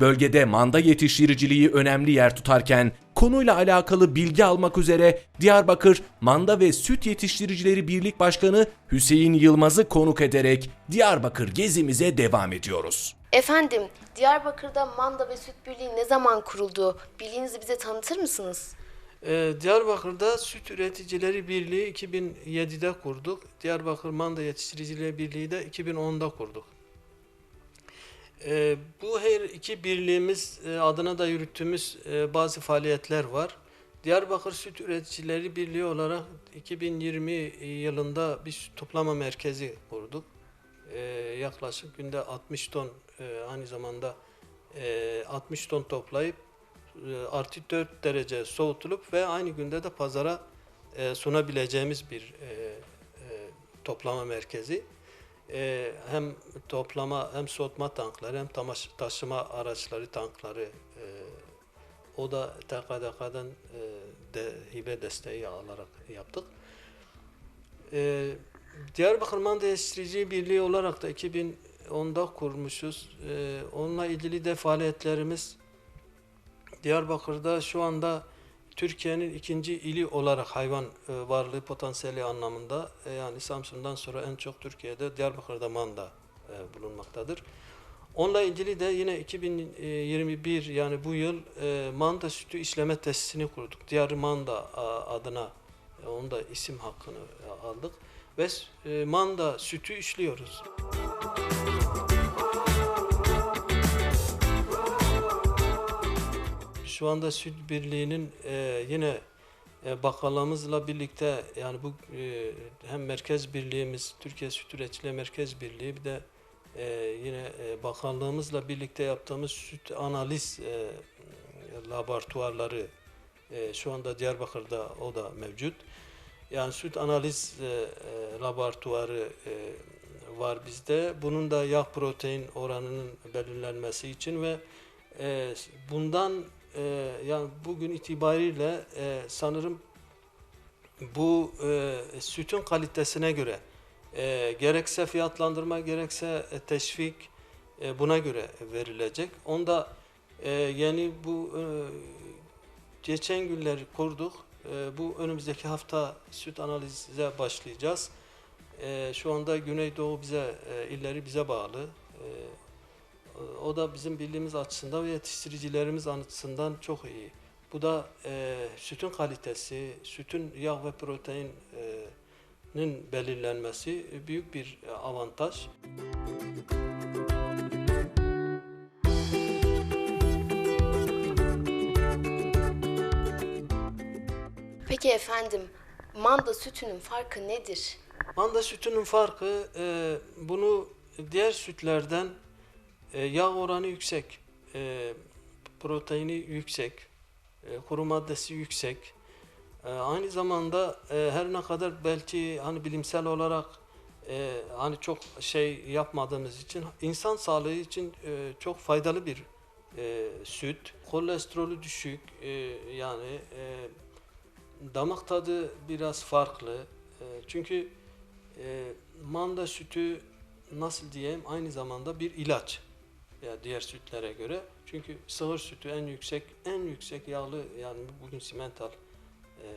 Bölgede manda yetiştiriciliği önemli yer tutarken konuyla alakalı bilgi almak üzere Diyarbakır Manda ve Süt Yetiştiricileri Birlik Başkanı Hüseyin Yılmaz'ı konuk ederek Diyarbakır gezimize devam ediyoruz. Efendim, Diyarbakır'da Manda ve Süt Birliği ne zaman kuruldu? Bilginizi bize tanıtır mısınız? Ee, Diyarbakır'da Süt Üreticileri Birliği 2007'de kurduk. Diyarbakır Manda Yetiştiricileri Birliği de 2010'da kurduk. Ee, bu her iki birliğimiz e, adına da yürüttüğümüz e, bazı faaliyetler var. Diyarbakır Süt Üreticileri Birliği olarak 2020 yılında bir toplama merkezi kurduk. Ee, yaklaşık günde 60 ton e, aynı zamanda e, 60 ton toplayıp e, artı 4 derece soğutulup ve aynı günde de pazara e, sunabileceğimiz bir e, e, toplama merkezi. E, hem toplama hem soğutma tankları hem tamaş- taşıma araçları tankları e, o da TKDK'dan e, de hibe desteği alarak yaptık. E, Diyarbakır Yetiştirici Birliği olarak da 2010'da kurmuşuz. E, onunla ilgili de faaliyetlerimiz Diyarbakır'da şu anda Türkiye'nin ikinci ili olarak hayvan e, varlığı potansiyeli anlamında e, yani Samsun'dan sonra en çok Türkiye'de Diyarbakır'da manda e, bulunmaktadır. Onunla ilgili de yine 2021 yani bu yıl manda sütü işleme tesisini kurduk. Diyar Manda adına onun da isim hakkını aldık ve manda sütü işliyoruz. Şu anda Süt Birliği'nin e, yine e, bakanlığımızla birlikte yani bu e, hem merkez birliğimiz Türkiye Süt Üreticileri Merkez Birliği bir de e, yine e, bakanlığımızla birlikte yaptığımız süt analiz e, laboratuvarları e, şu anda Diyarbakır'da o da mevcut. Yani süt analiz e, e, laboratuvarı e, var bizde. Bunun da yağ protein oranının belirlenmesi için ve e, bundan e, yani bugün itibariyle e, sanırım bu e, sütün kalitesine göre e, gerekse fiyatlandırma gerekse e, teşvik e, buna göre verilecek. Onda e, yeni bu e, geçen günleri kurduk. E, bu önümüzdeki hafta süt analize başlayacağız. E, şu anda Güneydoğu bize e, illeri bize bağlı. E, o da bizim bildiğimiz açısından ve yetiştiricilerimiz açısından çok iyi. Bu da e, sütün kalitesi, sütün yağ ve proteinin belirlenmesi büyük bir e, avantaj. Peki efendim, Manda sütünün farkı nedir? Manda sütünün farkı e, bunu diğer sütlerden e, yağ oranı yüksek, e, proteini yüksek, e, kuru maddesi yüksek. E, aynı zamanda e, her ne kadar belki hani bilimsel olarak e, hani çok şey yapmadığımız için insan sağlığı için e, çok faydalı bir e, süt. Kolesterolü düşük e, yani e, damak tadı biraz farklı. E, çünkü e, manda sütü nasıl diyeyim aynı zamanda bir ilaç ya diğer sütlere göre. Çünkü sığır sütü en yüksek en yüksek yağlı yani bugün simental e,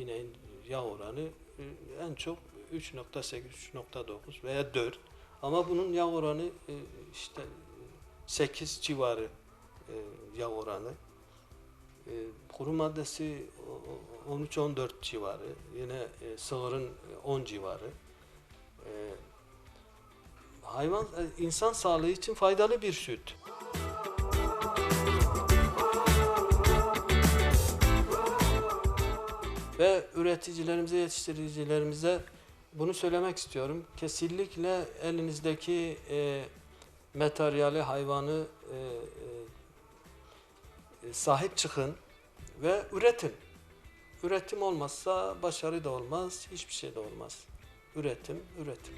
ineğin yağ oranı e, en çok 3.8 3.9 veya 4 ama bunun yağ oranı e, işte 8 civarı e, yağ oranı. E, kuru maddesi o- o- 13-14 civarı. Yine e, sığırın 10 civarı. Hayvan e, insan sağlığı için faydalı bir süt. Ve üreticilerimize, yetiştiricilerimize bunu söylemek istiyorum. Kesinlikle elinizdeki e, materyali, hayvanı e, e, sahip çıkın ve üretin. Üretim olmazsa başarı da olmaz, hiçbir şey de olmaz. Üretim, üretim.